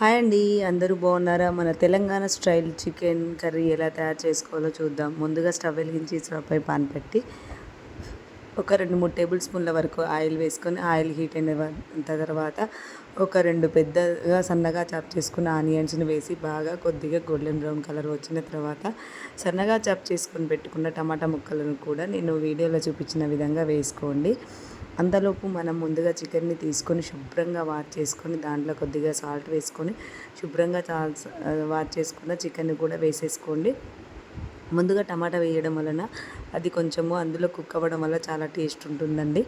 Hi అండి. అందరూ బాగున్నారా? మన తెలంగాణ స్టైల్ చికెన్ కర్రీ ఎలా తయారు చేసుకోవాలో చూద్దాం. ముందుగా స్టవ్ వెలిగించి స్టవ్పై పాన్ పెట్టి ఒక రెండు మూడు టేబుల్ స్పూన్ల వరకు ఆయిల్ వేసుకొని ఆయిల్ హీట్ అయిన తర్వాత ఒక రెండు పెద్దగా సన్నగా చాప్ చేసుకున్న ఆనియన్స్ని వేసి బాగా కొద్దిగా గోల్డెన్ బ్రౌన్ కలర్ వచ్చిన తర్వాత సన్నగా చాప్ చేసుకొని పెట్టుకున్న టమాటా ముక్కలను కూడా నేను వీడియోలో చూపించిన విధంగా వేసుకోండి. అంతలోపు మనం ముందుగా చికెన్ని తీసుకొని శుభ్రంగా వాష్ చేసుకొని దాంట్లో కొద్దిగా సాల్ట్ వేసుకొని శుభ్రంగా వాష్ చేసుకున్న చికెన్ కూడా వేసేసుకోండి. ముందుగా టమాటా వేయడం వలన అది కొంచెము అందులో కుక్ అవ్వడం వల్ల చాలా టేస్ట్ ఉంటుందండి.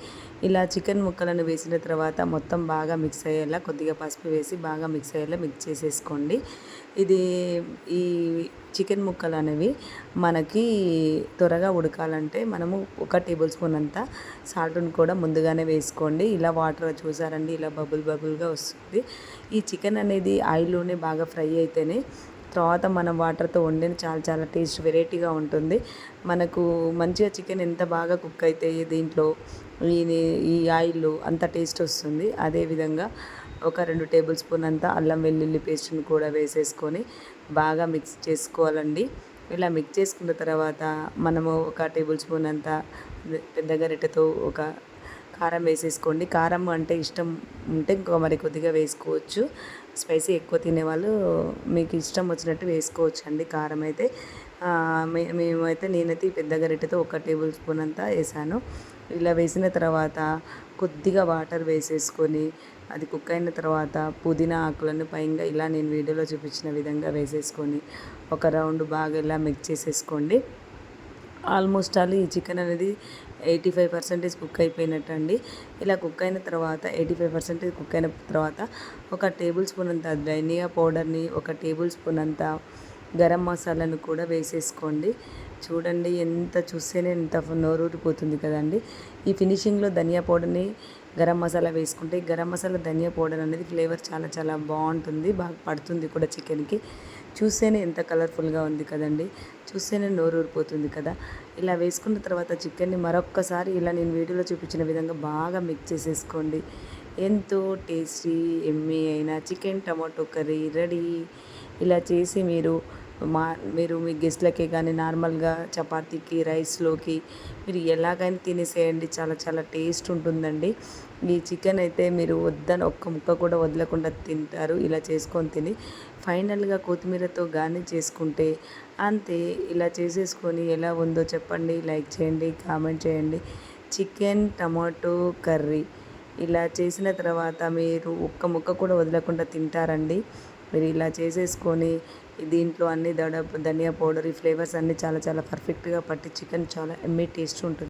ఇలా చికెన్ ముక్కలను వేసిన తర్వాత మొత్తం బాగా మిక్స్ అయ్యేలా కొద్దిగా పసుపు వేసి బాగా మిక్స్ అయ్యేలా మిక్స్ చేసేసుకోండి. ఇది ఈ చికెన్ ముక్కలు అనేవి మనకి త్వరగా ఉడకాలంటే మనము ఒక టేబుల్ స్పూన్ అంతా సాల్ట్ని కూడా ముందుగానే వేసుకోండి. ఇలా వాటర్ చూసారండి ఇలా బబుల్ బబుల్గా వస్తుంది. ఈ చికెన్ అనేది ఆయిల్లోనే బాగా ఫ్రై అయితేనే తర్వాత మనం వాటర్తో వండిన చాలా చాలా టేస్ట్ వెరైటీగా ఉంటుంది. మనకు మంచిగా చికెన్ ఎంత బాగా కుక్ అయితే దీంట్లో ఈ ఈ ఆయిల్ అంత టేస్ట్ వస్తుంది. అదేవిధంగా ఒక రెండు టేబుల్ స్పూన్ అంతా అల్లం వెల్లుల్లి పేస్ట్ని కూడా వేసేసుకొని బాగా మిక్స్ చేసుకోవాలండి. ఇలా మిక్స్ చేసుకున్న తర్వాత మనము ఒక టేబుల్ స్పూన్ అంతా పెద్ద గరిటెతో ఒక కారం వేసేసుకోండి. కారం అంటే ఇష్టం ఉంటే ఇంకో మరి కొద్దిగా వేసుకోవచ్చు. స్పైసీ ఎక్కువ తినేవాళ్ళు మీకు ఇష్టం వచ్చినట్టు వేసుకోవచ్చు అండి కారం అయితే. మే మేమైతే నేనైతే పెద్ద గరిటెతో ఒక టేబుల్ స్పూన్ అంతా వేసాను. ఇలా వేసిన తర్వాత కొద్దిగా వాటర్ వేసేసుకొని అది కుక్ అయిన తర్వాత పుదీనా ఆకులను పైగా ఇలా నేను వీడియోలో చూపించిన విధంగా వేసేసుకొని ఒక రౌండ్ బాగా ఇలా మిక్స్ చేసేసుకోండి. ఆల్మోస్ట్ ఆల్ ఈ చికెన్ అనేది ఎయిటీ ఫైవ్ పర్సెంటేజ్ కుక్ అయిపోయినట్టు అండి ఇలా కుక్ అయిన తర్వాత ఎయిటీ ఫైవ్ పర్సెంటేజ్ కుక్ అయిన తర్వాత ఒక టేబుల్ స్పూన్ అంత ధనియా పౌడర్ని ఒక టేబుల్ స్పూన్ అంత గరం మసాలాను కూడా వేసేసుకోండి. చూడండి ఎంత చూస్తేనే ఎంత నోరూరిపోతుంది కదండి. ఈ ఫినిషింగ్లో ధనియా పౌడర్ని గరం మసాలా వేసుకుంటే గరం మసాలా ధనియా పౌడర్ అనేది ఫ్లేవర్ చాలా చాలా బాగుంటుంది బాగా పడుతుంది కూడా చికెన్కి. చూస్తేనే ఎంత కలర్ఫుల్గా ఉంది కదండి చూస్తేనే నోరు ఊరిపోతుంది కదా. ఇలా వేసుకున్న తర్వాత చికెన్ని మరొక్కసారి ఇలా నేను వీడియోలో చూపించిన విధంగా బాగా మిక్స్ చేసేసుకోండి. ఎంతో టేస్టీ ఎమ్మి అయిన చికెన్ టమాటో కర్రీ రెడీ. ఇలా చేసి మీరు మా మీరు మీ గెస్ట్లకే కానీ నార్మల్గా చపాతీకి రైస్లోకి మీరు ఎలాగైనా తినేసేయండి. చాలా చాలా టేస్ట్ ఉంటుందండి. ఈ చికెన్ అయితే మీరు వద్దని ఒక్క ముక్క కూడా వదలకుండా తింటారు. ఇలా చేసుకొని తిని ఫైనల్గా కొత్తిమీరతో గార్నిష్ చేసుకుంటే అంతే. ఇలా చేసేసుకొని ఎలా ఉందో చెప్పండి. లైక్ చేయండి కామెంట్ చేయండి. Chicken tomato curry. ఇలా చేసిన తర్వాత మీరు ఒక్క ముక్క కూడా వదలకుండా తింటారండి. మీరు ఇలా చేసేసుకొని దీంట్లో అన్ని దడ ధనియా పౌడర్ ఈ ఫ్లేవర్స్ అన్నీ చాలా చాలా పర్ఫెక్ట్గా పట్టి చికెన్ చాలా ఎమ్మె టేస్ట్ ఉంటుంది.